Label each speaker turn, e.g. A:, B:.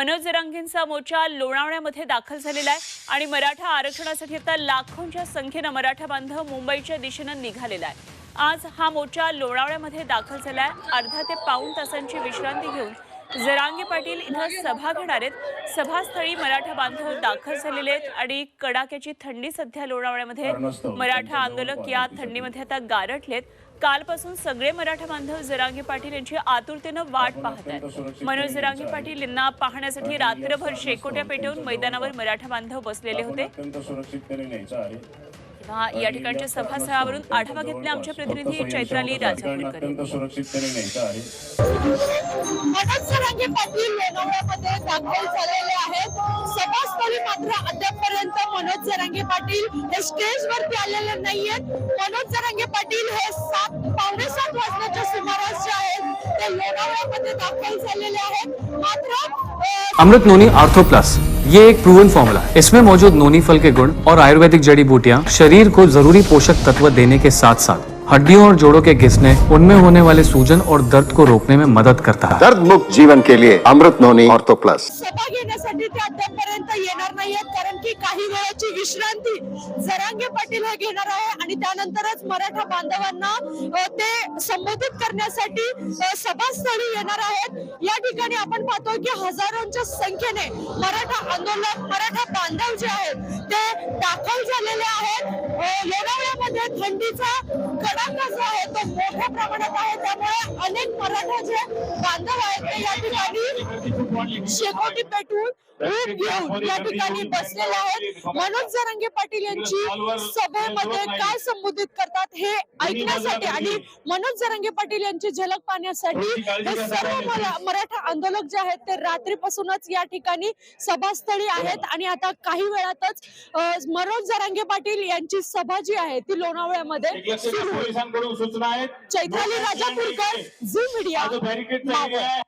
A: मनोज जरांगेंचा मोर्चा लोणावळ्यामध्ये दाखल झालेला आहे आणि मराठा आरक्षणासाठी आता लाखोंच्या संख्येनं मराठा बांधव मुंबईच्या दिशेनं निघालेला आहे. आज हा मोर्चा लोणावळ्यामध्ये दाखल झाला आहे. अर्धा ते पाऊण तासांची विश्रांती घेऊन जरांगे पाटील इथं सभा घेणार आहेत. सभास्थळी मराठा बांधव दाखल झालेले आहेत आणि कडाक्याची थंडी सध्या लोणावळ्यामध्ये मराठा आंदोलक या थंडीमध्ये आता गारठलेत. कालपासून सगळे मराठा बांधव जरांगे पाटील यांची आतुरतेनं वाट पाहत आहेत. मनोज जरांगे पाटील यांना पाहण्यासाठी रात्रभर शेकोट्या पेटवून मैदानावर मराठा बांधव बसलेले होते. तेव्हा या ठिकाणच्या सभास्थळावरून आढावा घेतला आमच्या प्रतिनिधी चैत्राली
B: लोणावळ्यामध्ये दाखल झालेले आहेत. सभास्थळी मात्र अद्यापपर्यंत मनोज जरांगे पाटील हे स्टेजवरती आलेले नाहीयेत. मनोज जरांगे पाटील हे सात
C: अमृत नोनी आर्थो प्लस ये एक प्रूवन फॉर्मूला है। इसमें मौजूद नोनी फल के गुण और आयुर्वेदिक जड़ी बूटियाँ शरीर को ज़रूरी पोषक तत्व देने के साथ साथ हड्डियों और जोड़ों के घिसने उनमें होने वाले सूजन और दर्द को रोकने में मदद करता है।
D: दर्द मुक्त जीवन के लिए अमृत नोनी ऑर्थो प्लस।
B: सभा घेण्यासाठी ते अद्यापपर्यंत येणार नाहीयेत कारण की काही वेळाची विश्रांती जरांगे पाटील हे घेणार आहे आणि त्यानंतरच मराठा बांधवांना अ, ते संबोधित करण्यासाठी अ, सभास्थळी येणार आहेत. या ठिकाणी आपण पाहतोय की हजारोंच्या संख्येने मराठा आंदोलक मराठा बांधव जे आहेत ते दाखल झालेले आहेत. मोठ्या आहे. त्यामुळे अनेक मराठा जे बांधव आहेत. शेकोटी पेटवून ऊब घेऊन या ठिकाणी बसलेले आहेत. मनोज जरांगे पाटील यांची सभेमध्ये काय संबोधित करतात हे ऐकण्यासाठी आणि मनोज जरांगे पाटील यांची झलक पाहण्यासाठी हे सर्व मराठा आंदोलक जे आहेत ते रात्रीपासूनच या ठिकाणी सभास्थळी आहेत आणि आता काही वेळातच मनोज जरांगे पाटील यांची सभा जी आहे ती लोणावळ्यामध्ये सुरू होईल.
E: आहेत.
B: Chaitrali Rajapurkar Zee media